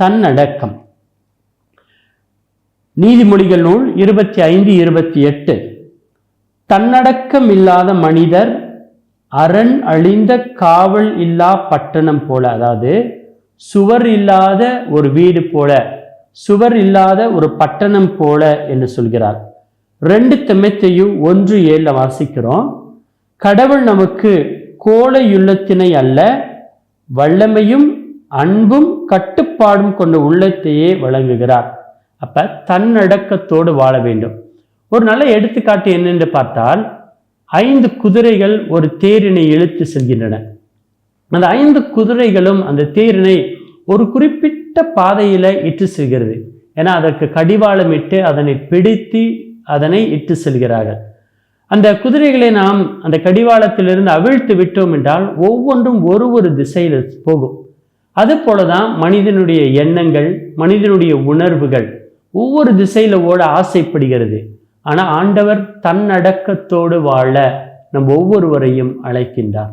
தன்னடக்கம். நீதிமொழிகள் நூல் இருபத்தி ஐந்து இருபத்தி எட்டு. தன்னடக்கம் இல்லாத மனிதர் அரண் அழிந்த காவல் இல்லா பட்டணம் போல அதாவது சுவர் இல்லாத ஒரு வீடு போல சுவர் இல்லாத ஒரு பட்டணம் போல என்று சொல்கிறார். ரெண்டு திமைத்தையும் ஒன்று ஏழில் வாசிக்கிறோம். கடவுள் நமக்கு கோழையுள்ளத்தினை அல்ல வல்லமையும் அன்பும் கட்டுப்பாடும் கொண்ட உள்ளத்தையே வழங்குகிறார். அப்ப தன்னடக்கத்தோடு வாழ வேண்டும். ஒரு நல்ல எடுத்துக்காட்டு என்னென்று பார்த்தால் ஐந்து குதிரைகள் ஒரு தேரினை இழுத்து செல்கின்றன. அந்த ஐந்து குதிரைகளும் அந்த தேரினை ஒரு குறிப்பிட்ட பாதையில இட்டு செல்கிறது. ஏன்னா அதற்கு கடிவாளமிட்டு அதனை பிடித்து அதனை இட்டு செல்கிறார்கள். அந்த குதிரைகளை நாம் அந்த கடிவாளத்திலிருந்து அவிழ்த்து விட்டோம் என்றால் ஒவ்வொன்றும் ஒரு ஒரு திசையில் போகும். அது போலதான் மனிதனுடைய எண்ணங்கள் மனிதனுடைய உணர்வுகள் ஒவ்வொரு திசையில் ஓட ஆசைப்படுகிறது. ஆனால் ஆண்டவர் தன்னடக்கத்தோடு வாழ நம் ஒவ்வொருவரையும் அழைக்கின்றார்.